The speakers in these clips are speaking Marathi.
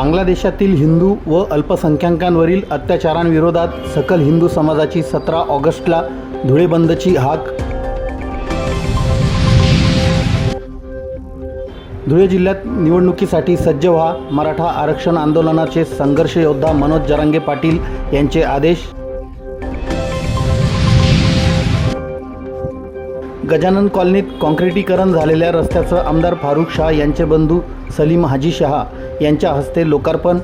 बांगलादेशातील हिंदू व अल्पसंख्याकांवरील अत्याचारांविरोधात सकल हिंदू समाजाची सतरा ऑगस्टला धुळेबंदची हाक. धुळे जिल्ह्यात निवडणुकीसाठी सज्ज व्हा. मराठा आरक्षण आंदोलनाचे संघर्ष योद्धा मनोज जरांगे पाटील यांचे आदेश. गजानन कॉलनीत काँक्रिटीकरण झालेल्या रस्त्याचं आमदार फारुख शाह यांचे बंधू सलीम हाजी शहा यांच्या हस्ते लोकार्पण.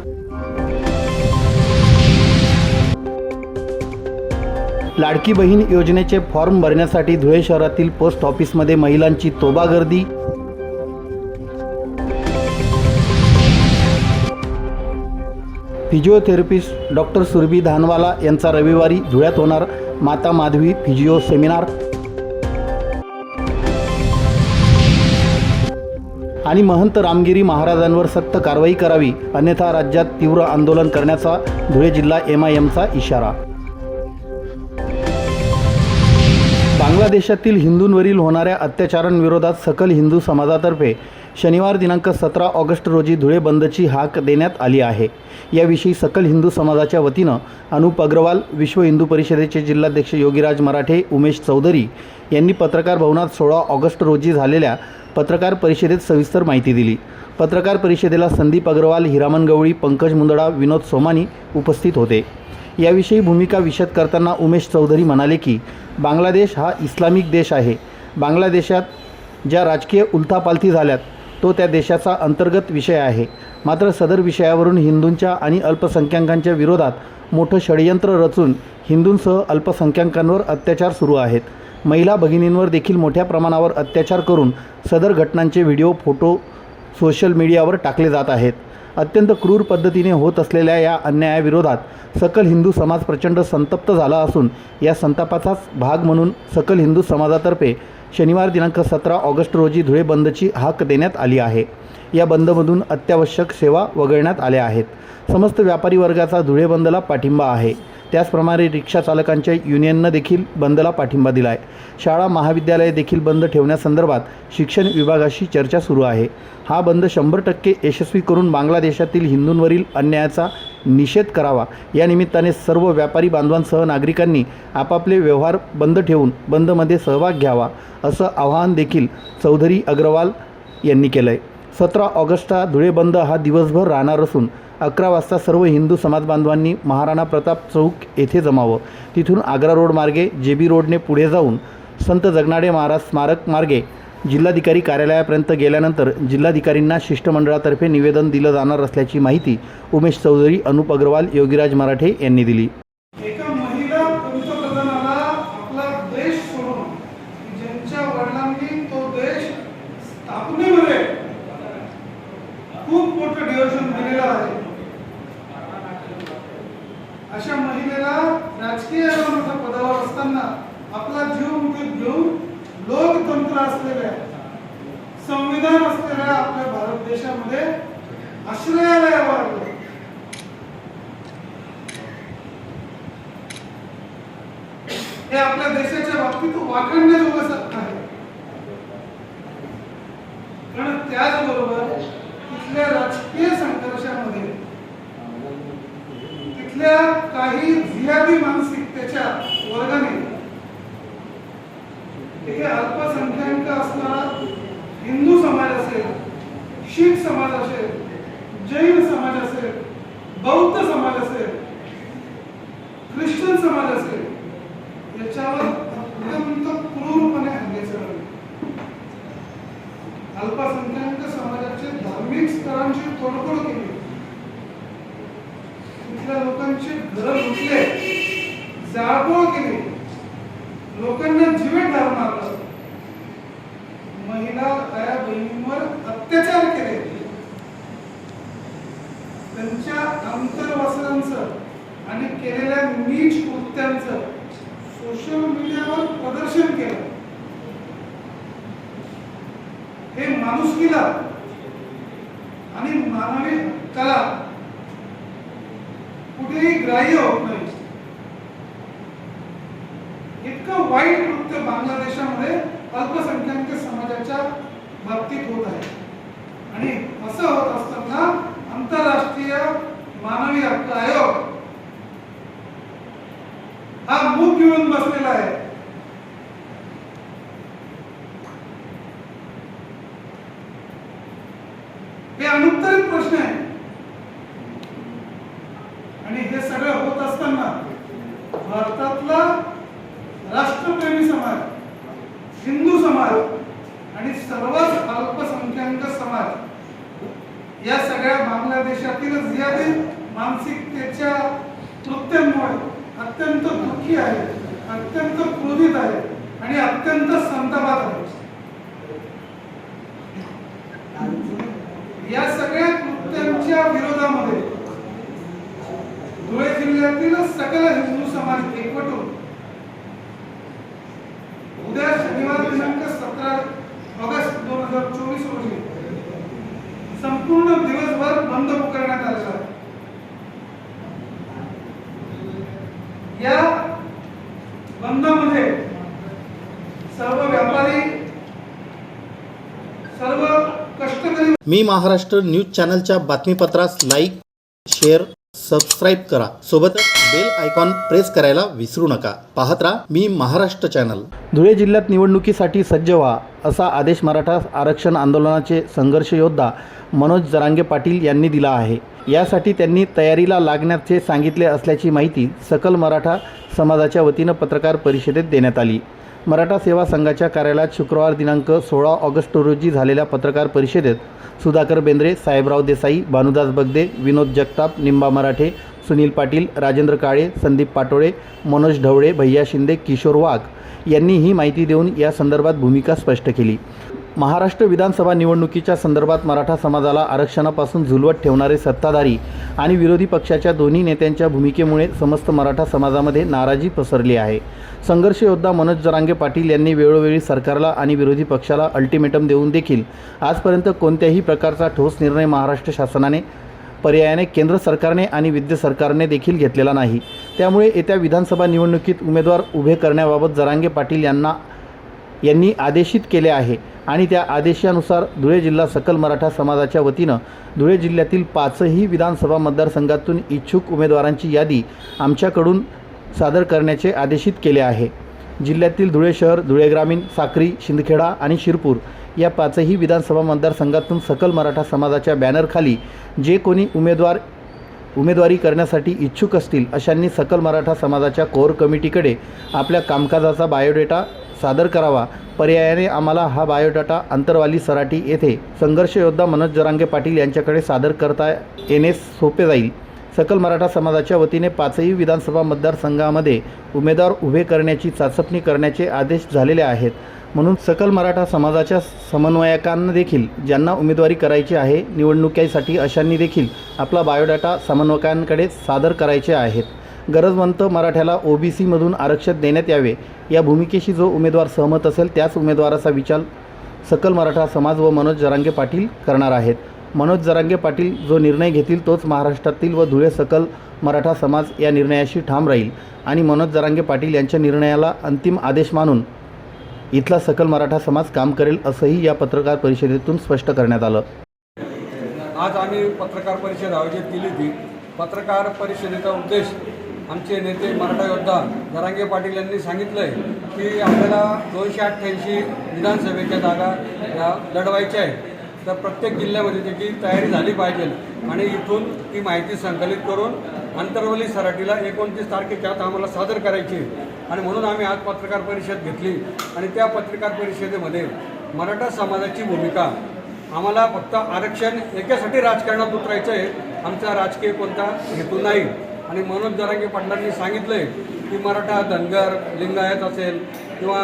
लाडकी बहीण योजनेचे फॉर्म भरण्यासाठी धुळे शहरातील पोस्ट ऑफिसमध्ये महिलांची तोबा गर्दी फिजिओथेरपिस्ट डॉक्टर सुरभी धानवाला यांचा रविवारी धुळ्यात होणार माता माधवी फिजिओ सेमिनार. आणि महंत रामगिरी महाराजांवर सक्त कारवाई करावी अन्यथा राज्यात तीव्र आंदोलन करण्याचा धुळे जिल्हा एम आय एमचा इशारा. बांगलादेशातील हिंदूंवरील होणाऱ्या अत्याचारांविरोधात सकल हिंदू समाजातर्फे शनिवार दिनांक सतरा ऑगस्ट रोजी धुळे बंदची हाक देण्यात आली आहे. याविषयी सकल हिंदू समाजाच्या वतीनं अनुप अग्रवाल विश्व हिंदू परिषदेचे जिल्हाध्यक्ष योगीराज मराठे उमेश चौधरी यांनी पत्रकार भवनात सोळा ऑगस्ट रोजी झालेल्या पत्रकार परिषदेत सविस्तर माहिती दिली. पत्रकार परिषदेला संदीप अग्रवाल हिरामन गवळी पंकज मुंदडा विनोद सोमानी उपस्थित होते. याविषयी भूमिका विशद करताना उमेश चौधरी म्हणाले की बांगलादेश हा इस्लामिक देश आहे. बांगलादेशात ज्या राजकीय उलथापालथी झाल्यात तो त्या देशाचा अंतर्गत विषय आहे. मात्र सदर विषयावरून हिंदूंच्या आणि अल्पसंख्याकांच्या विरोधात मोठं षडयंत्र रचून हिंदूंसह अल्पसंख्याकांवर अत्याचार सुरू आहेत. महिला भगिनींवर देखील मोठ्या प्रमाणावर अत्याचार करून सदर घटनांचे व्हिडिओ फोटो सोशल मीडियावर टाकले जात आहेत. अत्यंत क्रूर पद्धतीने होत असलेल्या या अन्यायाविरोधात सकल हिंदू समाज प्रचंड संतप्त झाला असून या संतापाचाच भाग म्हणून सकल हिंदू समाजातर्फे शनिवार दिनांक सतरा ऑगस्ट रोजी धुळे बंदची हाक देण्यात आली आहे. या बंदमधून अत्यावश्यक सेवा वगळण्यात आल्या आहेत. समस्त व्यापारी वर्गाचा धुळे बंदला पाठिंबा आहे. त्याचप्रमाणे रिक्षा चालकांच्या युनियननं देखील बंदला पाठिंबा दिला आहे शाळा महाविद्यालये देखील बंद ठेवण्यासंदर्भात शिक्षण विभागाशी चर्चा सुरू आहे. हा बंद शंभर टक्के यशस्वी करून बांगलादेशातील हिंदूंवरील अन्यायाचा निषेध करावा. या निमित्ताने सर्व व्यापारी बांधवांसह नागरिकांनी आपापले व्यवहार बंद ठेवून बंदमध्ये सहभाग घ्यावा असं आवाहन देखील चौधरी अग्रवाल यांनी केलं आहे सतरा ऑगस्टचा धुळे बंद हा दिवसभर राहणार असून अकरा वाजता सर्व हिंदू समाज बांधवांनी महाराणा प्रताप चौक येथे जमावं. तिथून आग्रा रोड मार्गे जे बी रोडने पुढे जाऊन संत जगनाडे महाराज स्मारक मार्गे जिल्हाधिकारी कार्यालयापर्यंत गेल्यानंतर जिल्हाधिकारींना शिष्टमंडळातर्फे निवेदन दिलं जाणार असल्याची माहिती उमेश चौधरी अनुप अग्रवाल योगीराज मराठे यांनी दिली एका महिला पंतप्रधानाला आपला देश सोडून ज्यांच्या वडिलांनी तो देश स्थापनेमध्ये खूप मोठं डिव्होशन दिलेलं आहे अशा महिलेला राजकीय मोठ्या पदावर असताना आपला जीव मुठीत घेऊन लोकतंत्र असलेल्या संविधान असलेल्या आपल्या भारत देशामध्ये आश्रयालय वाढलं. हे आपल्या देशाच्या बाबतीत वाखाणण्याजोगं आहे. पण त्याचबरोबर तिथल्या राजकीय संघर्षामध्ये इथल्या काही जिहादी मानसिकतेच्या वर्गाने अल्पसंख्याक असणारा हिंदू समाज असेल शीख समाज असेल जैन समाज असेल बौद्ध समाज असेल ख्रिश्चन समाज असेल याच्यावर अत्यंत क्रूरपणे हल्ले चढवले अल्पसंख्याक समाजाचे धार्मिक स्तरांची तोडफोड केली. तिथल्या लोकांची घरं लुटले. जाळपोळ केली लोकांना जीवे ठार मारलं महिला त्या बहिणींवर अत्याचार केले त्यांच्या अंतर्वासनांचं आणि केलेल्या नीच कृत्यांचं सोशल मीडियावर प्रदर्शन केलं हे माणुसकीला आणि मानवी कला कुठेही ग्राह्य होत नाही इतकं वाईट कृत्य बांगलादेशामध्ये अल्पसंख्याक समाजाच्या बाबतीत होत आहे आणि असं होत असताना आंतरराष्ट्रीय मानवी हक्क आयोग हा मूग घेऊन बसलेला आहे हे अनुत्तरित प्रश्न आहे आणि हे सगळं होत असताना भारतातला राष्ट्रप्रेमी समाज हिंदू समाज आणि सर्वच अल्पसंख्याक समाज या सगळ्या बांगलादेशातील यातील मानसिकतेच्या कृत्यांमुळे अत्यंत दुःखी आहे अत्यंत क्रोधित आहे आणि अत्यंत संतापात आहे. या सगळ्या कृत्यांच्या विरोधामध्ये धुळे जिल्ह्यातील सकल हिंदू समाज एकवटून उद्या शनिवार दिनांक सतरा ऑगस्ट दोन हजार चोवीस रोजी संपूर्ण दिवसभर बंद पुकारण्यात आला या बंदमध्ये सर्व व्यापारी सर्व कष्टकरी मी महाराष्ट्र न्यूज चॅनलच्या बातमीपत्रास लाईक शेअर सबस्क्राईब करा. सोबतच बेल आयकॉन प्रेस करायला विसरू नका. पाहत राहा मी महाराष्ट्र चॅनल धुळे जिल्ह्यात निवडणुकीसाठी सज्ज व्हा असा आदेश मराठा आरक्षण आंदोलनाचे संघर्ष योद्धा मनोज जरांगे पाटील यांनी दिला आहे. यासाठी त्यांनी तयारीला लागण्याचे सांगितले असल्याची माहिती सकल मराठा समाजाच्या वतीनं पत्रकार परिषदेत देण्यात आली. मराठा सेवा संघाच्या कार्यालयात शुक्रवार दिनांक सोळा ऑगस्ट रोजी झालेल्या पत्रकार परिषदेत सुधाकर बेंद्रे साहेबराव देसाई भानुदास बगदे विनोद जगताप निंबा मराठे सुनील पाटील राजेंद्र काळे संदीप पाटोळे मनोज ढवळे भैया शिंदे किशोर वाघ यांनी ही माहिती देऊन या संदर्भात भूमिका स्पष्ट केली. महाराष्ट्र विधानसभा निवडणुकीच्या संदर्भात मराठा समाजाला आरक्षणापासून झुलवत ठेवणारे सत्ताधारी आणि विरोधी पक्षाच्या दोन्ही नेत्यांच्या भूमिकेमुळे समस्त मराठा समाजामध्ये नाराजी पसरली आहे. संघर्ष योद्धा मनोज जरांगे पाटील यांनी वेळोवेळी सरकारला आणि विरोधी पक्षाला अल्टिमेटम देऊन देखील आजपर्यंत कोणत्याही प्रकारचा ठोस निर्णय महाराष्ट्र शासनाने पर्यायाने केंद्र सरकारने आणि विद्य सरकारने देखील घेतलेला नाही. त्यामुळे येत्या विधानसभा निवडणुकीत उमेदवार उभे करण्याबाबत जरांगे पाटील यांना यांनी आदेशित केले आहे. आणि त्या आदेशानुसार धुळे जिल्हा सकल मराठा समाजाच्या वतीनं धुळे जिल्ह्यातील पाचही विधानसभा मतदारसंघातून इच्छुक उमेदवारांची यादी आमच्याकडून सादर करण्याचे आदेशित केले आहे. जिल्ह्यातील धुळे शहर धुळे ग्रामीण साक्री शिंदखेडा आणि शिरपूर या पाचही विधानसभा मतदारसंघातून सकल मराठा समाजाच्या बॅनरखाली जे कोणी उमेदवार उमेदवारी करण्यासाठी इच्छुक असतील अशांनी सकल मराठा समाजाच्या कोर कमिटीकडे आपल्या कामकाजाचा बायोडेटा सादर करावा. पर्यायाने आम्हाला हा बायोडाटा अंतरवाली सराटी येथे संघर्ष योद्धा मनोज जरांगे पाटील यांच्याकडे सादर करता येणे सोपे जाईल. सकल मराठा समाजाच्या वतीने पाचही विधानसभा मतदारसंघामध्ये उमेदवार उभे करण्याची चाचपणी करण्याचे आदेश झालेले आहेत. म्हणून सकल मराठा समाजाच्या समन्वयकांना देखील ज्यांना उमेदवारी करायची आहे निवडणुकीसाठी अशांनी देखील आपला बायोडाटा समन्वयकांकडे सादर करायचे आहेत. गरजवंत मराठ्याला ओबीसीमधून आरक्षण देण्यात यावे. या भूमिकेशी जो उमेदवार सहमत असेल त्याच उमेदवाराचा विचार सकल मराठा समाज व मनोज जरांगे पाटील करणार आहेत. मनोज जरांगे पाटील जो निर्णय घेतील तोच महाराष्ट्रातील व धुळे सकल मराठा समाज या निर्णयाशी ठाम राहील. आणि मनोज जरांगे पाटील यांच्या निर्णयाला अंतिम आदेश मानून इथला सकल मराठा समाज काम करेल असंही या पत्रकार परिषदेतून स्पष्ट करण्यात आलं. आज आम्ही पत्रकार परिषद आयोजित केली होती. पत्रकार परिषदेचा उद्देश आमचे नेते मराठा योद्धा जरांगे पाटील यांनी सांगितलं आहे की आपल्याला दोनशे अठ्ठ्याऐंशी विधानसभेच्या जागा या लढवायच्या आहेत. तर प्रत्येक जिल्ह्यामध्ये त्याची तयारी झाली पाहिजे आणि इथून ती माहिती संकलित करून आंतरवली सराटीला एकोणतीस तारखेच्या आत आम्हाला सादर करायची आणि म्हणून आम्ही आज पत्रकार परिषद घेतली आणि त्या पत्रकार परिषदेमध्ये मराठा समाजाची भूमिका आम्हाला फक्त आरक्षण याच्यासाठी राजकारणात उतरायचं आहे आमचा राजकीय कोणता हेतू नाही. आणि मनोज जरांगे पाटलांनी सांगितलं आहे की मराठा धनगर लिंगायत असेल किंवा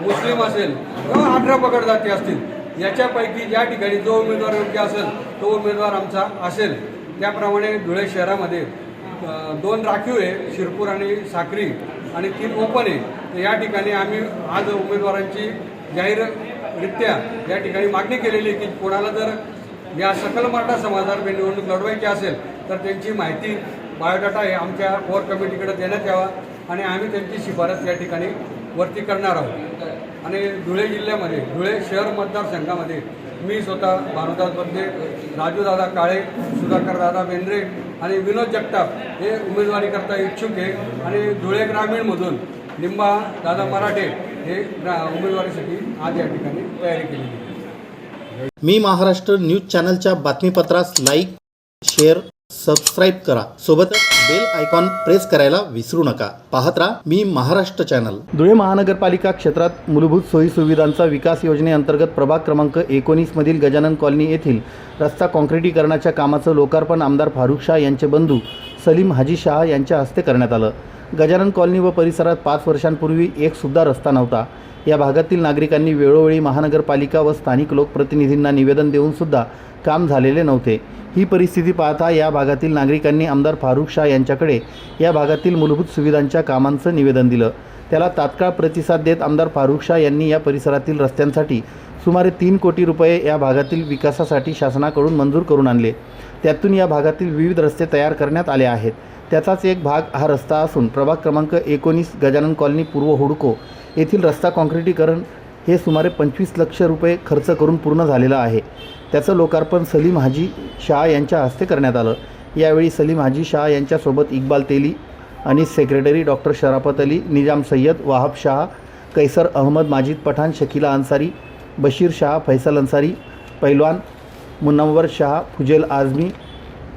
मुस्लिम असेल किंवा अठरा पकड जाती असतील याच्यापैकी ज्या ठिकाणी जो उमेदवार योग्य असेल तो उमेदवार आमचा असेल. त्याप्रमाणे धुळे शहरामध्ये दोन राखीव आहे शिरपूर आणि साक्री आणि तीन ओपन आहे. तर या ठिकाणी आम्ही आज उमेदवारांची जाहीररित्या या ठिकाणी मागणी केलेली आहे की कोणाला जर या सकल मराठा समाजातर्फे निवडणूक लढवायची असेल तर त्यांची माहिती बायोडाटा हे आमच्या कोर कमिटीकडे देण्यात यावा आणि आम्ही त्यांची शिफारस या ठिकाणी वरती करणार आहोत. आणि धुळे जिल्ह्यामध्ये धुळे शहर मतदारसंघामध्ये मी स्वतः भानुदास बंदे राजूदादा काळे सुधाकरदादा बेंद्रे आणि विनोद जगताप हे उमेदवारी करता इच्छुक आहे. आणि धुळे ग्रामीणमधून लिंबा दादा मराठे हे ग्रा उमेदवारीसाठी आज या ठिकाणी तयारी केलेली मी महाराष्ट्र न्यूज चॅनलच्या बातमीपत्रास लाईक शेअर सबस्क्राईब करा. सोबतच बेल आयकॉन प्रेस करायला विसरू नका. पाहत राहा मी महाराष्ट्र चॅनल धुळे महानगरपालिका क्षेत्रात मूलभूत सोयी सुविधांचा विकास योजनेअंतर्गत प्रभाग क्रमांक एकोणीसमधील गजानन कॉलनी येथील रस्ता काँक्रिटीकरणाच्या कामाचं लोकार्पण आमदार फारुख शाह यांचे बंधू सलीम हाजी शाह यांच्या हस्ते करण्यात आलं. गजानन कॉलनी व परिसरात पाच वर्षांपूर्वी एक सुद्धा रस्ता नव्हता. या भागातील नागरिकांनी वेळोवेळी महानगरपालिका व स्थानिक लोकप्रतिनिधींना निवेदन देऊन सुद्धा काम झालेले नव्हते. ही परिस्थिती पाहता या भागातील नागरिकांनी आमदार फारुख शाह यांच्याकडे या भागातील मूलभूत सुविधांच्या कामांचं निवेदन दिलं. त्याला तात्काळ प्रतिसाद देत आमदार फारुख शाह यांनी या परिसरातील रस्त्यांसाठी सुमारे तीन कोटी रुपये या भागातील विकासासाठी शासनाकडून मंजूर करून आणले. त्यातून या भागातील विविध रस्ते तयार करण्यात आले आहेत. त्याचाच एक भाग हा रस्ता असून प्रभाग क्रमांक एकोणीस गजानन कॉलनी पूर्व हुडको येथील रस्ता काँक्रिटीकरण हे सुमारे पंचवीस लक्ष रुपये खर्च करून पूर्ण झालेलं आहे. त्याचं लोकार्पण सलीम हाजी शाह यांच्या हस्ते करण्यात आलं. यावेळी सलीम हाजी शाह यांच्यासोबत इक्बाल तेली आणि सेक्रेटरी डॉक्टर शराफत अली निजाम सय्यद वाहब शाह कैसर अहमद माजिद पठाण शकीला अन्सारी बशीर शाह फैसल अन्सारी पैलवान मुनव्वर शाह फुजेल आझमी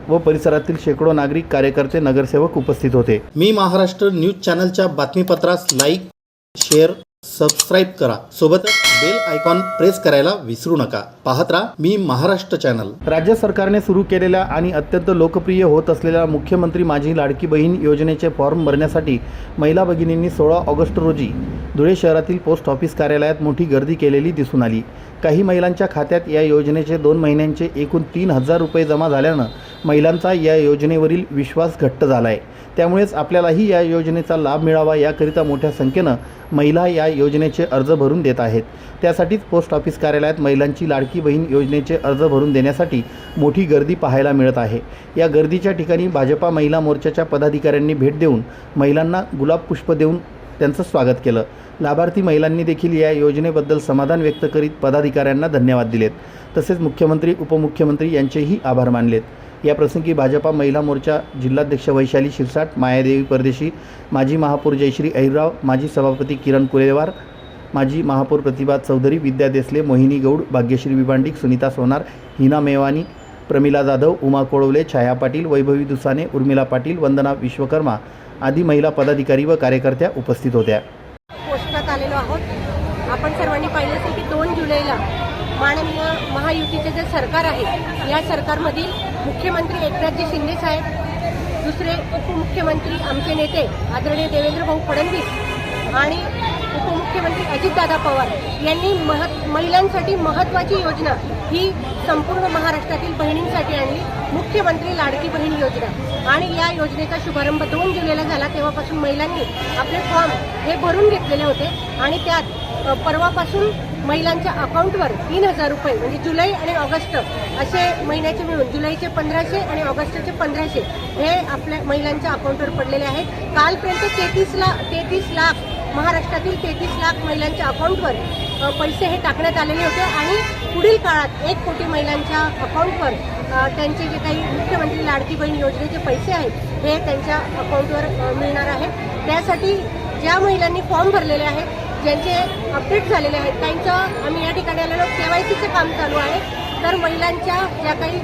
व परिसरातील शेकडो नागरिक कार्यकर्ते नगरसेवक उपस्थित होते. मी महाराष्ट्र न्यूज चॅनलच्या बातमीपत्रास लाईक शेअर सबस्क्राईब करा. सोबतच बेल आयकॉन प्रेस करायला विसरू नका. पाहत राहा मी महाराष्ट्र चॅनल. राज्य सरकारने सुरू केलेल्या आणि अत्यंत लोकप्रिय होत असलेल्या मुख्यमंत्री माझी लाडकी बहीण योजनेचे फॉर्म भरण्यासाठी महिला भगिनींनी सोळा ऑगस्ट रोजी धुळे शहरातील पोस्ट ऑफिस कार्यालयात मोठी गर्दी केलेली दिसून आली. काही महिलांच्या खात्यात या योजनेचे दोन महिन्यांचे एकूण तीन हजार रुपये जमा झाल्यानं महिलांचा या योजनेवरील विश्वास घट्ट झाला आहे त्यामुळेच आपल्यालाही या योजनेचा लाभ मिळावा याकरिता मोठ्या संख्येनं महिला या योजनेचे अर्ज भरून देत आहेत. त्यासाठीच पोस्ट ऑफिस कार्यालयात महिलांची लाडकी बहीण योजनेचे अर्ज भरून देण्यासाठी मोठी गर्दी पाहायला मिळत आहे. या गर्दीच्या ठिकाणी भाजपा महिला मोर्चाच्या पदाधिकाऱ्यांनी भेट देऊन महिलांना गुलाब पुष्प देऊन त्यांचं स्वागत केलं. लाभार्थी महिलांनी देखील या योजनेबद्दल समाधान व्यक्त करीत पदाधिकाऱ्यांना धन्यवाद दिलेत. तसेच मुख्यमंत्री उपमुख्यमंत्री यांचेही आभार मानलेत. याप्रसंगी भाजपा महिला मोर्चा जिल्हाध्यक्ष वैशाली शिरसाट मायादेवी परदेशी माजी महापौर जयश्री अहिरराव माजी सभापती किरण कुलेवार माजी महापौर प्रतिभा चौधरी विद्या देसले मोहिनी गौड भाग्यश्री विभांडिक सुनीता सोनार हिना मेवानी प्रमिला जाधव उमा कोळवले छाया पाटील वैभवी दुसाने उर्मिला पाटील वंदना विश्वकर्मा आदी महिला पदाधिकारी व कार्यकर्त्या उपस्थित होत्या. पोस्टात आलेलो आहोत. आपण सर्वांनी पाहिलं असेल की दोन जुलैला माननीय महायुतीचे जे सरकार आहे या सरकारमधील मुख्यमंत्री एकनाथजी शिंदे साहेब दुसरे उपमुख्यमंत्री आमचे नेते आदरणीय देवेंद्र भाऊ फडणवीस आणि उपमुख्यमंत्री अजितदादा पवार यांनी महत् महिलांसाठी महत्त्वाची योजना ही संपूर्ण महाराष्ट्रातील बहिणींसाठी आणली. मुख्यमंत्री लाडकी बहीण योजना. आणि या योजनेचा शुभारंभ दोन जुलैला झाला. तेव्हापासून महिलांनी आपले फॉर्म हे भरून घेतलेले होते. आणि त्यात परवापासून महिलांच्या अकाउंटवर तीन हजार रुपये म्हणजे जुलै आणि ऑगस्ट असे महिन्याचे मिळून जुलैचे पंधराशे आणि ऑगस्टचे पंधराशे हे आपल्या महिलांच्या अकाउंटवर पडलेले आहेत. कालपर्यंत तेहतीस लाख तेहतीस लाख महाराष्ट्रातील तेहतीस लाख महिलांच्या अकाउंटवर पैसे हे टाकण्यात आलेले होते आणि पुढील काळात एक कोटी महिलांच्या अकाउंटवर त्यांचे जे काही मुख्यमंत्री लाडकी बहीण योजनेचे पैसे आहेत हे त्यांच्या अकाउंटवर मिळणार आहेत त्यासाठी ज्या महिलांनी फॉर्म भरलेले आहेत ज्यांचे अपडेट झालेले आहेत त्यांचं आम्ही या ठिकाणी आलेलो के वाय सीचं काम चालू आहे. तर महिलांच्या ज्या काही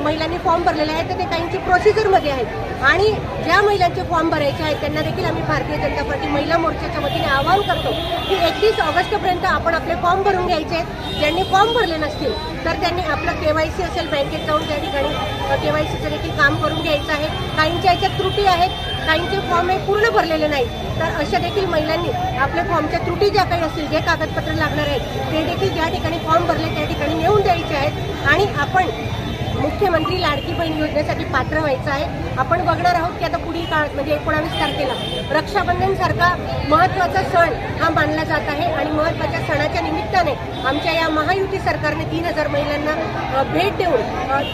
महिलांनी फॉर्म भरलेले आहेत तर ते काहींची प्रोसिजरमध्ये आहेत. आणि ज्या महिलांचे फॉर्म भरायचे आहेत त्यांना देखील आम्ही भारतीय जनता पार्टी महिला मोर्चाच्या वतीने आवाहन करतो की एकतीस ऑगस्टपर्यंत आपण आपले फॉर्म भरून घ्यायचे आहेत. ज्यांनी फॉर्म भरले नसतील तर त्यांनी आपलं के वाय सी असेल बँकेत जाऊन त्या ठिकाणी के वाय सीचं देखील काम करून घ्यायचं आहे. काहींच्या याच्यात त्रुटी आहेत काहींचे फॉर्म हे पूर्ण भरलेले नाही तर अशा देखील महिलांनी आपल्या फॉर्मच्या त्रुटी ज्या काही असतील जे कागदपत्र लागणार आहेत ते देखील ज्या ठिकाणी फॉर्म भरले त्या ठिकाणी नेऊन द्यायचे आहेत. आणि आपण मुख्यमंत्री लाडकी बहीण योजनेसाठी पात्र व्हायचं आहे. आपण बघणार आहोत की आता पुढील काळात म्हणजे एकोणावीस तारखेला रक्षाबंधन सारखा महत्त्वाचा सण हा मानला जात आहे. आणि महत्त्वाच्या सणाच्या निमित्ताने आमच्या या महायुती सरकारने तीन हजार महिलांना भेट देऊन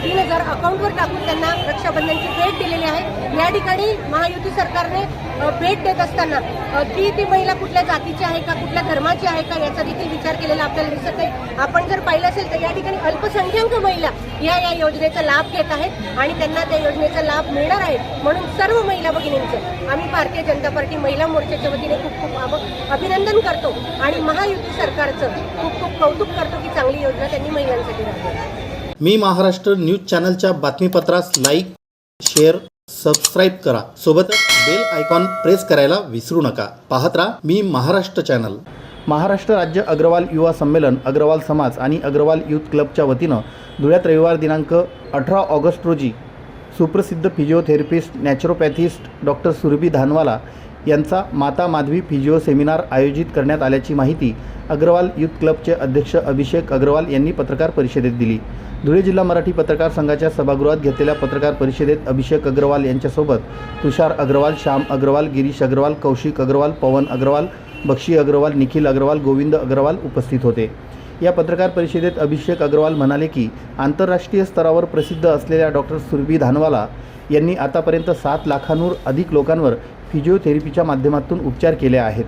तीन हजार अकाउंटवर टाकून त्यांना रक्षाबंधनची भेट दिलेली आहे. या ठिकाणी महायुती सरकारने भेट देत असताना ती ती महिला कुठल्या जातीची आहे का कुठल्या धर्माची आहे का याचा देखील विचार केलेला आपल्याला दिसत नाही. आपण जर पाहिलं असेल तर या ठिकाणी अल्पसंख्याक महिला या या योजनेचा लाभ घेत आहेत आणि त्यांना त्या योजनेचा लाभ मिळणार आहे म्हणून सर्व महिला भगिनींचं आम्ही भारतीय जनता पार्टी महिला मोर्चाच्या वतीने खूप खूप अभिनंदन करतो आणि महायुती सरकारचं खूप खूप कौतुक करतो की चांगली योजना त्यांनी महिलांसाठी राबवली. मी महाराष्ट्र न्यूज चॅनलच्या बातमीपत्रास लाईक शेअर सबस्क्राईब करा. सोबतच बेल आयकॉन प्रेस करायला विसरू नका. पाहत राहा मी महाराष्ट्र चॅनल महाराष्ट्र राज्य अग्रवाल युवा संमेलन अग्रवाल समाज आणि अग्रवाल युथ क्लबच्या वतीनं धुळ्यात रविवार दिनांक अठरा ऑगस्ट रोजी सुप्रसिद्ध physiotherapist naturopathist doctor Surbhi Dhanwala यांचा माता माधवी फिजिओ सेमिनार आयोजित करण्यात आल्याची माहिती अग्रवाल युथ क्लबचे अध्यक्ष अभिषेक अग्रवाल यांनी पत्रकार परिषदेत दिली. धुळे जिल्हा मराठी पत्रकार संघाच्या सभागृहात घेतलेल्या पत्रकार परिषदेत अभिषेक अग्रवाल यांच्यासोबत तुषार अग्रवाल श्याम अग्रवाल गिरीश अग्रवाल कौशिक अग्रवाल पवन अग्रवाल बक्षी अग्रवाल निखिल अग्रवाल गोविंद अग्रवाल उपस्थित होते. या पत्रकार परिषदेत अभिषेक अग्रवाल म्हणाले की आंतरराष्ट्रीय स्तरावर प्रसिद्ध असलेल्या डॉक्टर सुरभी धानवाला यांनी आतापर्यंत सात लाखांहून अधिक लोकांवर फिजिओथेरपीच्या माध्यमातून उपचार केले आहेत.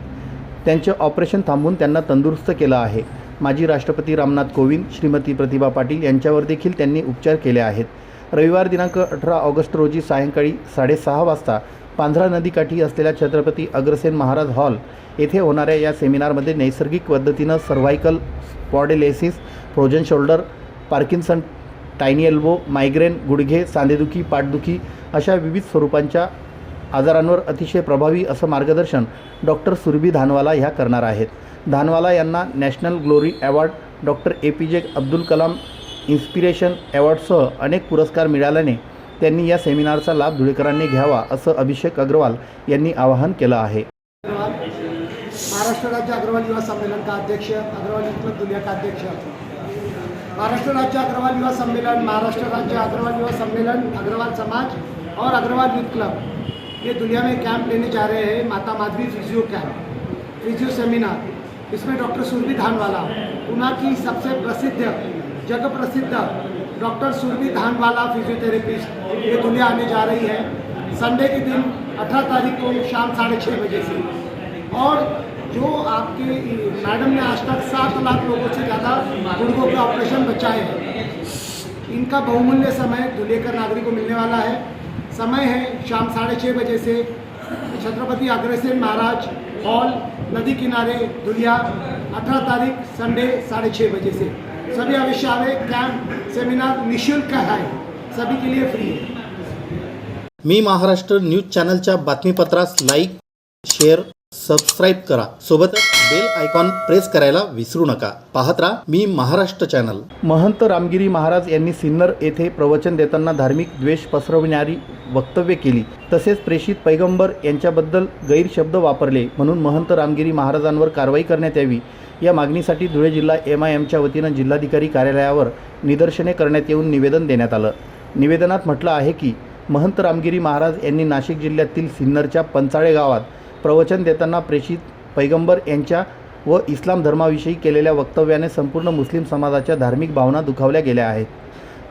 त्यांचे ऑपरेशन थांबवून त्यांना तंदुरुस्त केलं आहे. माजी राष्ट्रपती रामनाथ कोविंद श्रीमती प्रतिभा पाटील यांच्यावर देखील त्यांनी उपचार केले आहेत. रविवार दिनांक अठरा ऑगस्ट रोजी सायंकाळी साडेसहा वाजता पांझरा नदीकाठी असलेल्या छत्रपती अग्रसेन महाराज हॉल येथे होणाऱ्या या सेमिनारमध्ये नैसर्गिक पद्धतीनं cervical spondylosis frozen shoulder Parkinson tiny elbow migraine गुडघे सांधेदुखी पाठदुखी अशा विविध स्वरूपांच्या आजारांवर अतिशय प्रभावी असं मार्गदर्शन डॉक्टर सुरभी धानवाला ह्या करणार आहेत. धानवाला यांना national glory award doctor A P J Abdul Kalam inspiration अवॉर्डसह अनेक पुरस्कार मिळाल्याने त्यांनी या सेमिनारचा लाभ धुळेकरांनी घ्यावा असं अभिषेक अग्रवाल यांनी आवाहन केलं आहे. महाराष्ट्र राज्य अग्रवाल युवा संमेलन का अध्यक्ष अग्रवाल युथ दुनिया का अध्यक्ष. महाराष्ट्र राज्य अग्रवाल युवा सम्मेलन महाराष्ट्र राज्य अग्रवाल युवा सम्मेलन अग्रवाल समाज और अग्रवाल युथ क्लब. ये दुनिया में कैंप लेने जा रहे हैं Mata Madhavi physio camp physio seminar इसमें डॉक्टर सुरभि धानवाला पूना की सबसे प्रसिद्ध जग प्रसिद्ध डॉक्टर सुरभि धानवाला फिजियोथेरेपिस्ट ये दुनिया आने जा रही है। संडे के दिन 18 तारीख को शाम साढ़े छः बजे से। और जो आपके, मैडम ने आज तक सात लाख लोगों से ज़्यादा गुर्गों के ऑपरेशन बचाए हैं। इनका बहुमूल्य समय दुलेकर नागरिक को मिलने वाला है। समय है शाम साढ़े छः बजे से। छत्रपति अग्रसेन महाराज हॉल नदी किनारे दुलिया अठारह तारीख संडे साढ़े छः बजे से। सभी अवश्य आवे कैंप सेमिनार निशुल्क है। सभी के लिए फ्री है। मी महाराष्ट्र न्यूज चॅनलच्या बातमीपत्रास लाईक शेअर सबस्क्राईब करा. सोबतच बेल आयकॉन प्रेस करायला विसरू नका. पाहत राहा मी महाराष्ट्र चॅनल महंत रामगिरी महाराज यांनी सिन्नर येथे प्रवचन देताना धार्मिक द्वेष पसरविणारी वक्तव्य केली. तसेच प्रेषित पैगंबर यांच्याबद्दल गैरशब्द वापरले म्हणून महंत रामगिरी महाराजांवर कारवाई करण्यात यावी. या मागणीसाठी धुळे जिल्हा एम आय एमच्या वतीनं जिल्हाधिकारी कार्यालयावर निदर्शने करण्यात येऊन निवेदन देण्यात आलं. निवेदनात म्हटलं आहे की महंत रामगिरी महाराज यांनी नाशिक जिल्ह्यातील सिन्नरच्या पंचाळे गावात प्रवचन देताना प्रेषित पैगंबर यांच्या व इस्लाम धर्माविषयी केलेल्या वक्तव्याने संपूर्ण मुस्लिम समाजाच्या धार्मिक भावना दुखावल्या गेल्या आहेत.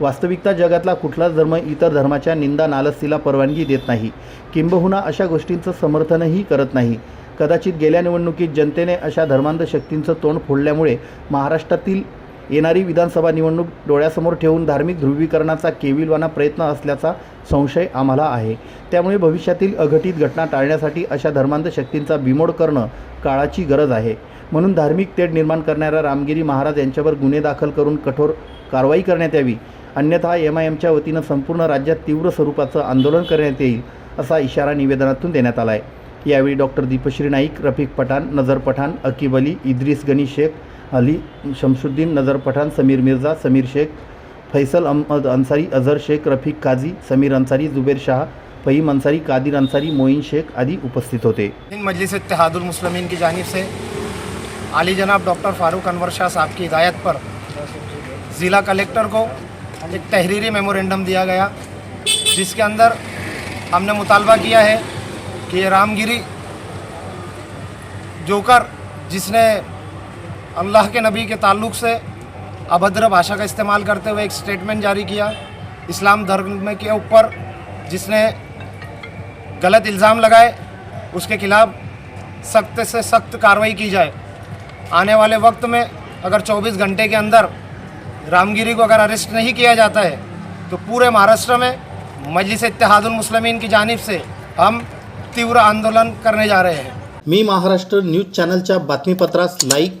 वास्तविकता जगातला कुठलाच धर्म इतर धर्माच्या निंदा नालस्तीला परवानगी देत नाही. किंबहुना अशा गोष्टींचं समर्थनही करत नाही. कदाचित गेल्या निवडणुकीत जनतेने अशा धर्मांध शक्तींचं तोंड फोडल्यामुळे महाराष्ट्रातील येणारी विधानसभा निवडणूक डोळ्यासमोर ठेवून धार्मिक ध्रुवीकरणाचा केविलवाना प्रयत्न असल्याचा संशय आम्हाला आहे. त्यामुळे भविष्यातील अघटित घटना टाळण्यासाठी अशा धर्मांध शक्तींचा बिमोड करणं काळाची गरज आहे. म्हणून धार्मिक तेढ निर्माण करणाऱ्या रामगिरी महाराज यांच्यावर गुन्हे दाखल करून कठोर कारवाई करण्यात यावी. अन्यथा एम आय एमच्या वतीनं संपूर्ण राज्यात तीव्र स्वरूपाचं आंदोलन करण्यात येईल असा इशारा निवेदनातून देण्यात आला आहे यावेळी डॉक्टर दीपश्री नाईक रफिक पठाण नजर पठाण अकीब अली इद्रिस गनी शेख अली शमशुद्दीन नज़र पठान, समीर मिर्ज़ा, समीर शेख, फैसल अहमद अन्सारी अझर शेख, रफिक काजी, समीर अंसारी जुबेर शाह, फहीम अंसारी कादिर अन्सारी मोईन शेख आदि उपस्थित होते। मजलिस मुस्लिमीन की जानिब से आली जनाब डॉक्टर फारूक अनवर शाह साहब की हिदायत पर ज़िला कलेक्टर को एक तहरीरी मेमोरेंडम दिया गया, जिसके अंदर हमने मुतालबा किया है कि ये रामगिरी जोकर, जिसने अल्लाह के नबी के ताल्लुक़ से अभद्र भाषा का इस्तेमाल करते हुए एक स्टेटमेंट जारी किया। इस्लाम धर्म के ऊपर जिसने गलत इल्ज़ाम लगाए, उसके खिलाफ सख्त से सख्त कार्रवाई की जाए। आने वाले वक्त में अगर 24 घंटे के अंदर रामगिरी को अगर अरेस्ट नहीं किया जाता है तो पूरे महाराष्ट्र में मजलिस इत्तेहादुल मुस्लिमीन की जानब से हम तीव्र आंदोलन करने जा रहे हैं। मी महाराष्ट्र न्यूज़ चॅनलच्या बातमीपत्रास लाईक